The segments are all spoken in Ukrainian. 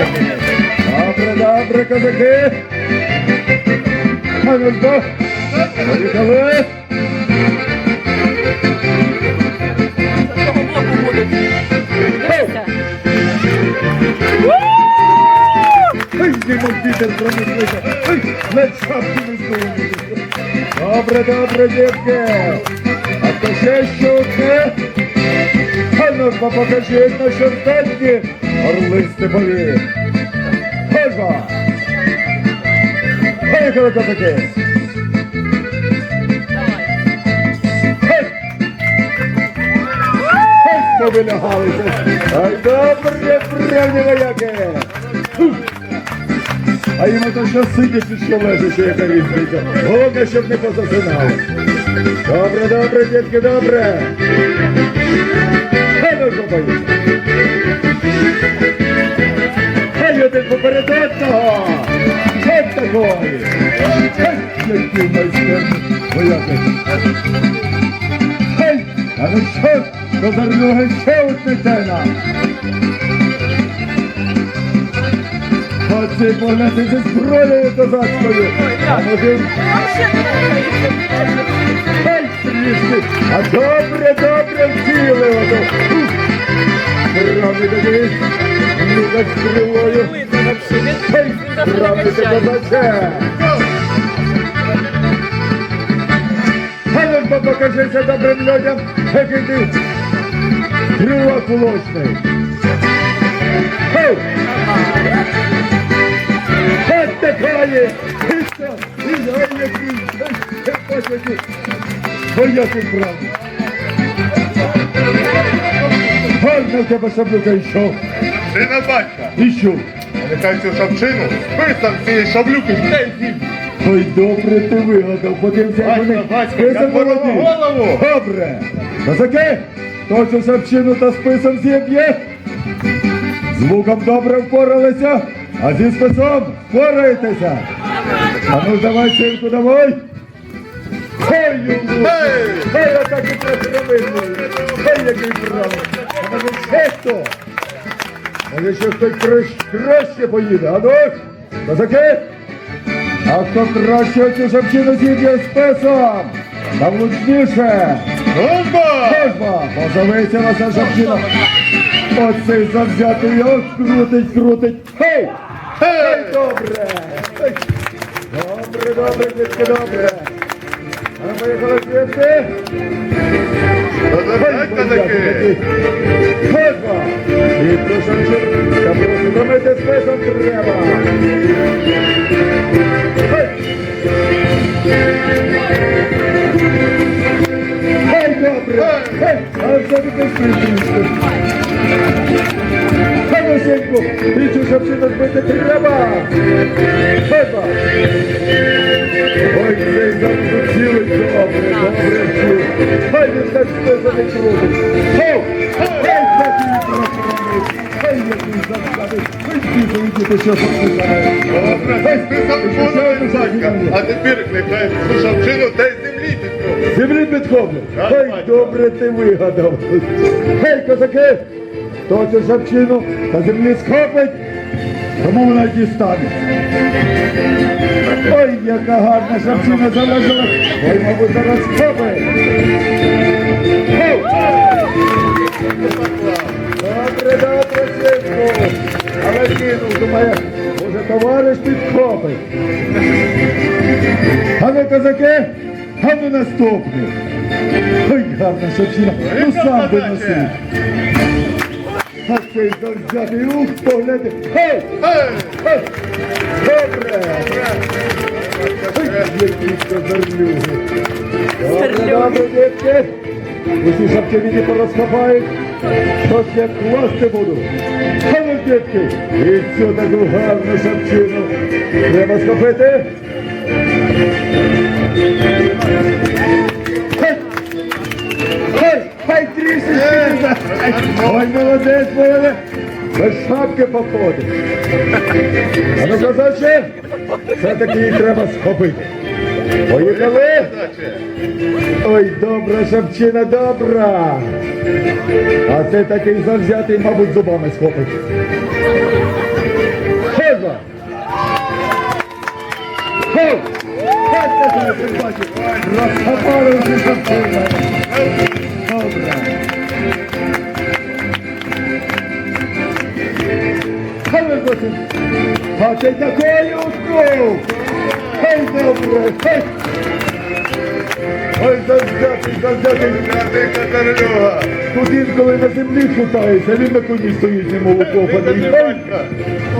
Добре, добре, козаки. А ну що? Поїхали. Добре, добре, дітки. А то ще що? А ну покажіть наші останні орли степові. Хожа! Поїхали, козаки! Повилягалися! Ай, добре, правні вояки! А йому то що сидять і що що яка різниця. Головне, щоб не позасинали. Добре, добре, дітки, добре. Хай ну що поїхали. Хай один поперед одного. От такої. Хай, який майстерний вояки. Хай, а ну що, козарюги, ще одне. Оце погляди зі зброєю козацькою. А може, хай а добре, добре ото. Правда, дивись, ну-ка з стрілою. Хай, правда, козаче. Галин, покажися добрим людям, який ти стріла кулочний. Хай! От такої! І що? І ой, який правда! Гарно в тебе шаблюка йшов! Сина батька, а нехай цю шапчину списав цієї шаблюки та й з'їв. Ой, добре ти вигадав, подивися, як вони списом подав голову. Добре! Козаки! Хто цю шапчину та списом зіб'є? З луком добре впоралися, а зі списом впораєтеся! А ну давай, синку, давай! Хай йому! Ей! Хай я так і! Хай який право! А може ще хто? Може ще хтось краще, поїде, а ну? Козаки! А хто краще цю шапчину зіб'є списом? Та влучніше! Дружба! Служба! Позовися на ця шапчина! Оцей завзятий його крутить, крутить! Хей! Хей, добре! Хей! Добре, добре, дітки, добре! А поїхали звідси! Розглядай, козаки! Служба! І ту шапчину, та посудомити списом треба! Хей! Хей, добре! Хей! А все таки списом! Ханусеньку, ти цю шапчину збити треба! Треба! Ой, цей. Хай! Хай голови. А тепер цю шапчину та землі підкопить. Землі підхоплю! Хай добре ти вигадав! Хей, козаки! Хто цю шапчину та землі схопить, тому вона дістане. Ой, яка гарна шапчина залежала! Ой, мабуть, зараз схопить! Добре, добре, синку! Але кинув, думає, може товариш підхопить. А ви, козаки, а ви наступний. Ой, гарна шапчина, ну сам би носив. А цей завзятий ух, погляди. Гей! Ей! Гей! Добре! Ой, які козарлюги. Добре, добре, дітки. Усі шапчині не порозхопають. Тож я класти буду. А ну, дітки, і цю таку гарну шапчину треба схопити. Ой, молодець, молодець. Без шапки походить. А ну казаче, все-таки її треба схопити. Поїхали. Ой, добра, шапчина, добра. А ти такий завзятий, мабуть, зубами схопить. Хеза! Хей! Хей, тебе прибачив! Розхопали вже шапчина. Добра. Ти такий уснув. Хай добре, хай. Ой, завзятий, завзятий. Святий Катеринюга. Тут інколи на землі шутається, він на коні стоїть. Ти Ой, батька.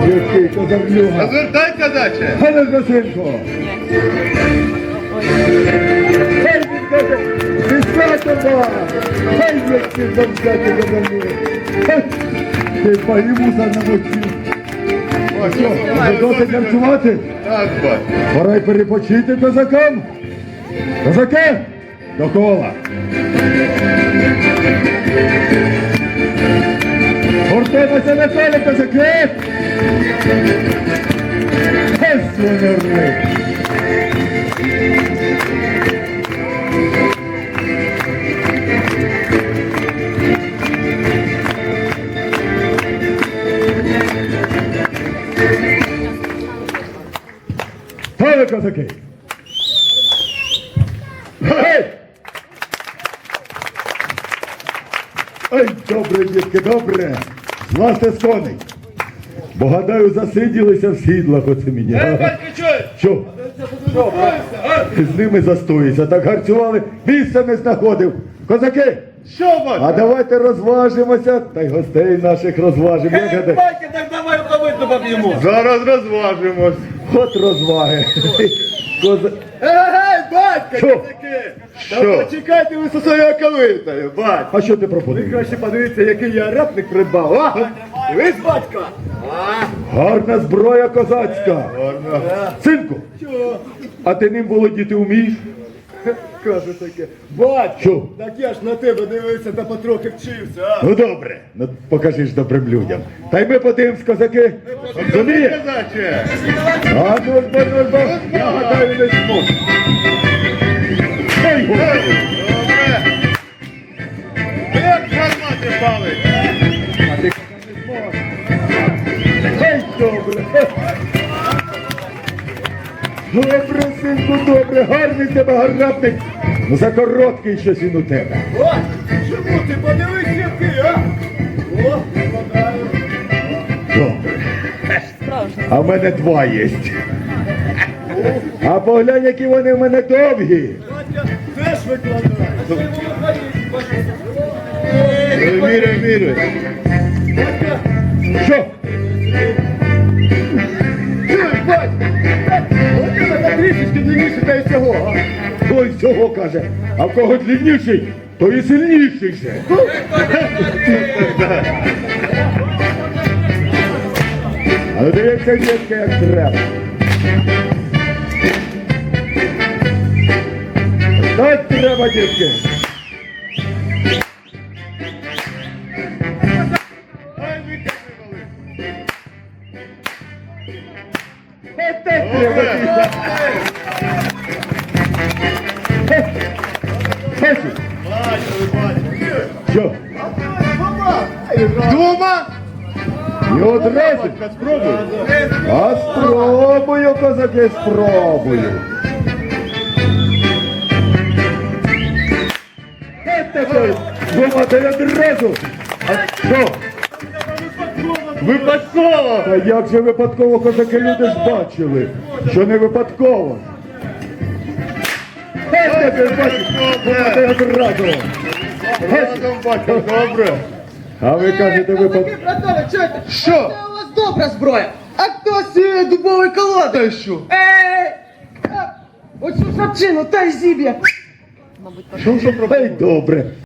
Який козавлюга. Розвертайся даче. Ганна Василько! Хай він каже, десятого! Хай як ти завзяти козавлюга. Хай! Ти паїмуса намочив. Ось, Що, вже досить танцювати? Так, батько. Пора й перепочити козакам. Козаки, до кола. Гуртимося на колі, козаки. Ось Гей! Ой, добре, дітки, добре. Злазьте з коней. Бо гадаю, засиділися в сідлах оце мені. га? Що? Ти з ними застоїшся, так гарцювали, місця не знаходив. Козаки, Що, а давайте розважимося, та й гостей наших розважимо. Як гадаєте? Зараз розважимось. От розваги. Коз- Ей, батька, Що? козаки! Що? Та почекайте ви зі своєю калитою, батько. А що ти Ви пропонуєш? краще подивіться, який я рапник придбав, а? Ви батька? Гарна зброя козацька. Гарна. Синку, Чого? а ти ним володіти вмієш? Каже таке. Що? так я ж на тебе дивився та потрохи вчився, а? Ну добре, ну покажи ж добрим людям. Та й ми подивимось, козаки. Розуміє? Козаче. А ну ж, бо, ну ж, бо, я гадаю, не зможу. Добре. Як гармати палить. Ей, добре. Добре, синку, добре, гарний тебе гарнатник. Ну за короткий щось він у тебе. Батько, чому ти подивись, який, а? О, викладаю. Добре. А в мене два є. А поглянь, які вони в мене довгі. Теж. Міряй, міряй. Що? Каже, а в кого длинніший, то і сильніший же. А ну дивіться, дітки, як треба. Так треба, дітки. Витягнули. Треба, дітки. Бачили. Що? Дума? І одразу. А спробую, козаки, спробую. От таке, думати одразу. А що? Випадково. Та як же випадково козаки люди ж бачили, що не випадково. Батько, добре. А ви кажете випадково. Братове, чуєте? Що? Це у вас добра зброя. А хто з дубовий колод? Та що? Ей! А, Оцю шапчину та й зіб'є. Що, що, Ей, добре.